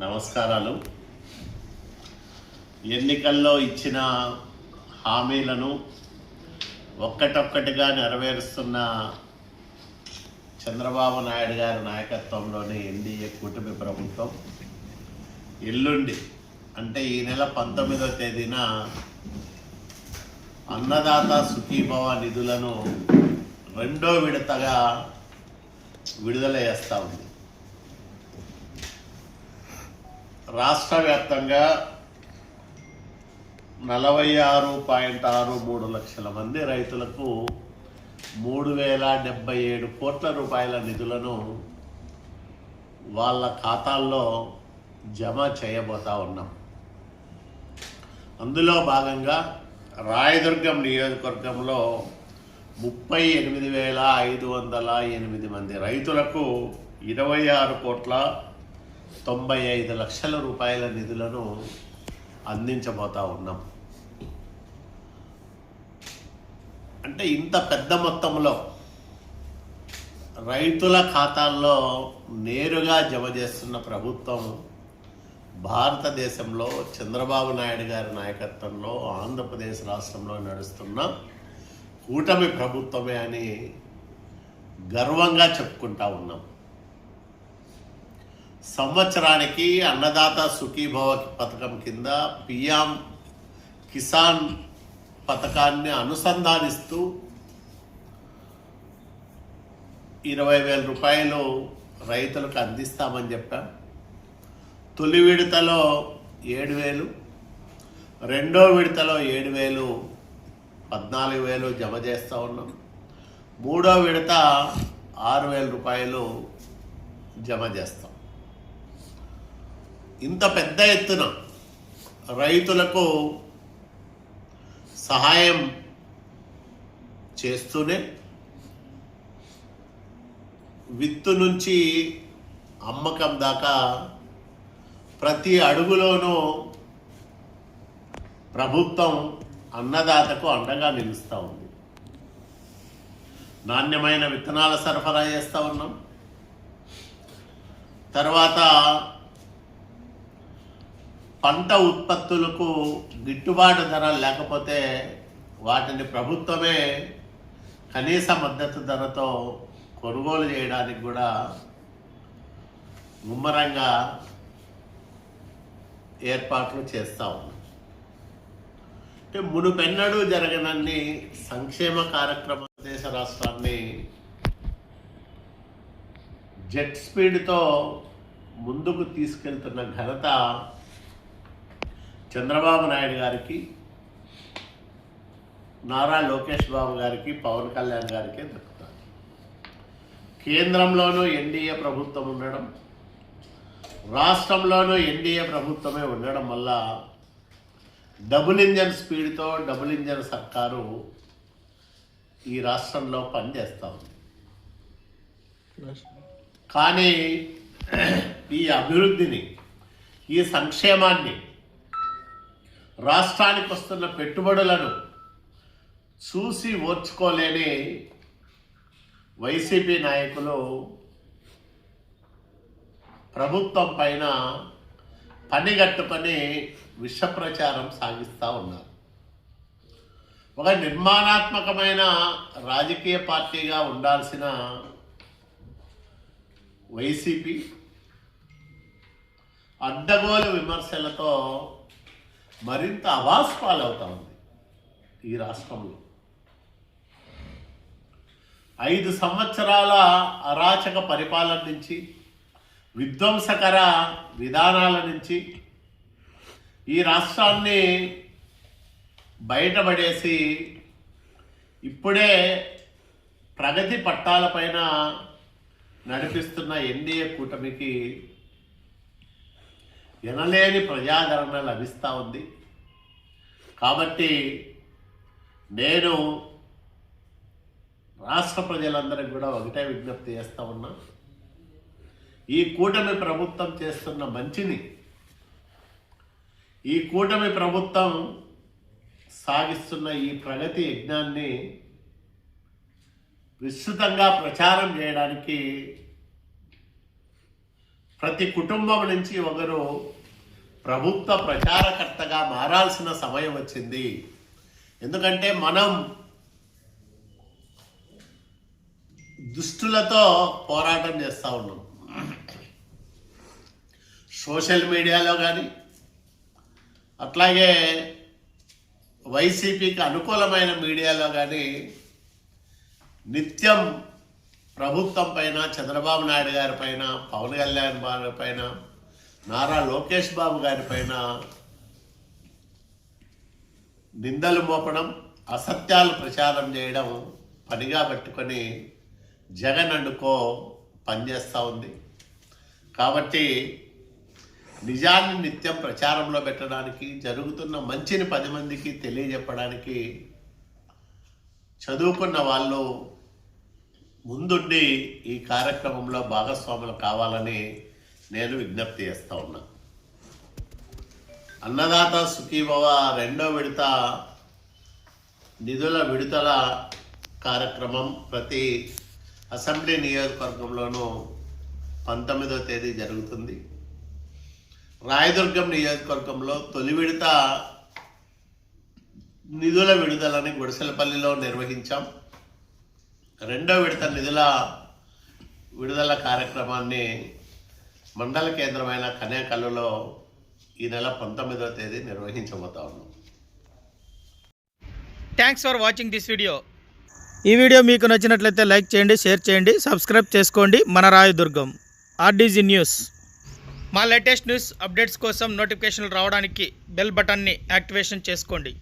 నమస్కారాలు. ఎన్నికల్లో ఇచ్చిన హామీలను ఒక్కటొక్కటిగా నెరవేరుస్తున్న చంద్రబాబు నాయుడు గారి నాయకత్వంలోని ఎన్డీఏ కూటమి ప్రభుత్వం ఎల్లుండి అంటే ఈ నెల పంతొమ్మిదవ తేదీన అన్నదాత సుఖీభవ నిధులను రెండో విడతగా విడుదల చేస్తూ ఉంది. రాష్ట్ర వ్యాప్తంగా నలభై ఆరు పాయింట్ ఆరు మూడు లక్షల మంది రైతులకు మూడు వేల డెబ్బై ఏడు కోట్ల రూపాయల నిధులను వాళ్ళ ఖాతాల్లో జమ చేయబోతా ఉన్నాం. అందులో భాగంగా రాయదుర్గం నియోజకవర్గంలో ముప్పై ఎనిమిది వేల ఐదు వందల ఎనిమిది మంది రైతులకు ఇరవై ఆరు కోట్ల తొంభై ఐదు లక్షల రూపాయల నిధులను అందించబోతా ఉన్నాం. అంటే ఇంత పెద్ద మొత్తంలో రైతుల ఖాతాల్లో నేరుగా జమ చేస్తున్న ప్రభుత్వం భారతదేశంలో చంద్రబాబు నాయుడు గారి నాయకత్వంలో ఆంధ్రప్రదేశ్ రాష్ట్రంలో నడుస్తున్న కూటమి ప్రభుత్వమే అని గర్వంగా చెప్పుకుంటా ఉన్నాం. సంవత్సరానికి అన్నదాత సుఖీభవ పథకం కింద పిఎం కిసాన్ పథకాన్ని అనుసంధానిస్తూ ఇరవై వేల రూపాయలు రైతులకు అందిస్తామని చెప్పాం. తొలి విడతలో ఏడు వేలు రెండో విడతలో ఏడు వేలు పద్నాలుగు వేలు జమ చేస్తూ ఉన్నాం. మూడో విడత ఆరు వేల రూపాయలు జమ చేస్తాం. ఇంత పెద్ద ఎత్తున రైతులకు సహాయం చేస్తూనే విత్తు నుంచి అమ్మకం దాకా ప్రతి అడుగులోనూ ప్రభుత్వం అన్నదాతకు అండగా నిలుస్తూ ఉంది. నాణ్యమైన విత్తనాల సరఫరా చేస్తూ ఉన్నాం. తర్వాత పంట ఉత్పత్తులకు గిట్టుబాటు ధర లేకపోతే వాటిని ప్రభుత్వమే కనీస మద్దతు ధరతో కొనుగోలు చేయడానికి కూడా ముమ్మరంగా ఏర్పాట్లు చేస్తూ ఉన్నాం. అంటే మునుపెన్నడూ జరగనన్ని సంక్షేమ కార్యక్రమ దేశ రాష్ట్రాన్ని జెట్ స్పీడ్తో ముందుకు తీసుకెళ్తున్న ఘనత చంద్రబాబు నాయుడు గారికి నారా లోకేష్ బాబు గారికి పవన్ కళ్యాణ్ గారికే దక్కుతారు. కేంద్రంలోనూ ఎన్డీఏ ప్రభుత్వం ఉండడం రాష్ట్రంలోనూ ఎన్డీఏ ప్రభుత్వమే ఉండడం వల్ల డబుల్ ఇంజన్ స్పీడ్తో డబుల్ ఇంజన్ సర్కారు ఈ రాష్ట్రంలో పనిచేస్తూ ఉంది. కానీ ఈ అభివృద్ధిని ఈ సంక్షేమాన్ని రాష్ట్రానికి వస్తున్న పెట్టుబడులను చూసి ఓర్చుకోలేని వైసీపీ నాయకులు ప్రభుత్వం పైన పనిగట్టుకొని విష ప్రచారం సాగిస్తూ ఉన్నారు. ఒక నిర్మాణాత్మకమైన రాజకీయ పార్టీగా ఉండాల్సిన వైసీపీ అడ్డగోలు విమర్శలతో మరింత అవాస్పాలవుతా ఉంది ఈ రాష్ట్రంలో. ఐదు సంవత్సరాల అరాచక పరిపాలన నుంచి విధ్వంసకర విధానాల నుంచి ఈ రాష్ట్రాన్ని బయటపడేసి ఇప్పుడే ప్రగతి పట్టాలపైన నడిపిస్తున్న ఎన్డీఏ కూటమికి ఎనలేని ప్రజాదరణ లభిస్తూ ఉంది. కాబట్టి నేను రాష్ట్ర ప్రజలందరికీ కూడా ఒకటే విజ్ఞప్తి చేస్తా ఉన్నా. ఈ కూటమి ప్రభుత్వం చేస్తున్న మంచిని ఈ కూటమి ప్రభుత్వం సాగిస్తున్న ఈ ప్రగతి యజ్ఞాన్ని విస్తృతంగా ప్రచారం చేయడానికి ప్రతి కుటుంబం నుంచి ఒకరు ప్రభుత్వ ప్రచారకర్తగా మారాల్సిన సమయం వచ్చింది. ఎందుకంటే మనం దుష్టులతో పోరాటం చేస్తూ ఉన్నాం. సోషల్ మీడియాలో కానీ అట్లాగే వైసీపీకి అనుకూలమైన మీడియాలో కానీ నిత్యం ప్రభుత్వం పైన చంద్రబాబు నాయుడు గారి పైన పవన్ కళ్యాణ్ గారి పైన నారా లోకేష్ బాబు గారి పైన నిందలు మోపడం అసత్యాలు ప్రచారం చేయడం పనిగా పెట్టుకొని జగన్ అండుకో పనిచేస్తూ ఉంది. కాబట్టి నిజాన్ని నిత్యం ప్రచారంలో పెట్టడానికి జరుగుతున్న మంచిని పది మందికి తెలియజెప్పడానికి చదువుకున్న వాళ్ళు ముందుండి ఈ కార్యక్రమంలో భాగస్వాములు కావాలని నేను విజ్ఞప్తి చేస్తూ ఉన్నా. అన్నదాత సుఖీభవ రెండో విడత నిధుల విడుదల కార్యక్రమం ప్రతి అసెంబ్లీ నియోజకవర్గంలోనూ పంతొమ్మిదో తేదీ జరుగుతుంది. రాయదుర్గం నియోజకవర్గంలో తొలి విడత నిధుల విడుదలని గుడిసెలపల్లిలో నిర్వహించాం. రెండో విడత నిధుల విడుదల కార్యక్రమాన్ని మండల కేంద్రమైన కన్యాకల్లులో ఈ నెల పంతొమ్మిదవ తేదీ నిర్వహించబోతా ఉన్నాం. Thanks for watching this video ఈ వీడియో మీకు నచ్చినట్లయితే లైక్ చేయండి షేర్ చేయండి సబ్స్క్రైబ్ చేసుకోండి. మన రాయదుర్గం ఆర్డీజీ న్యూస్. మా లేటెస్ట్ న్యూస్ అప్డేట్స్ కోసం నోటిఫికేషన్లు రావడానికి బెల్ బటన్ని యాక్టివేషన్ చేసుకోండి.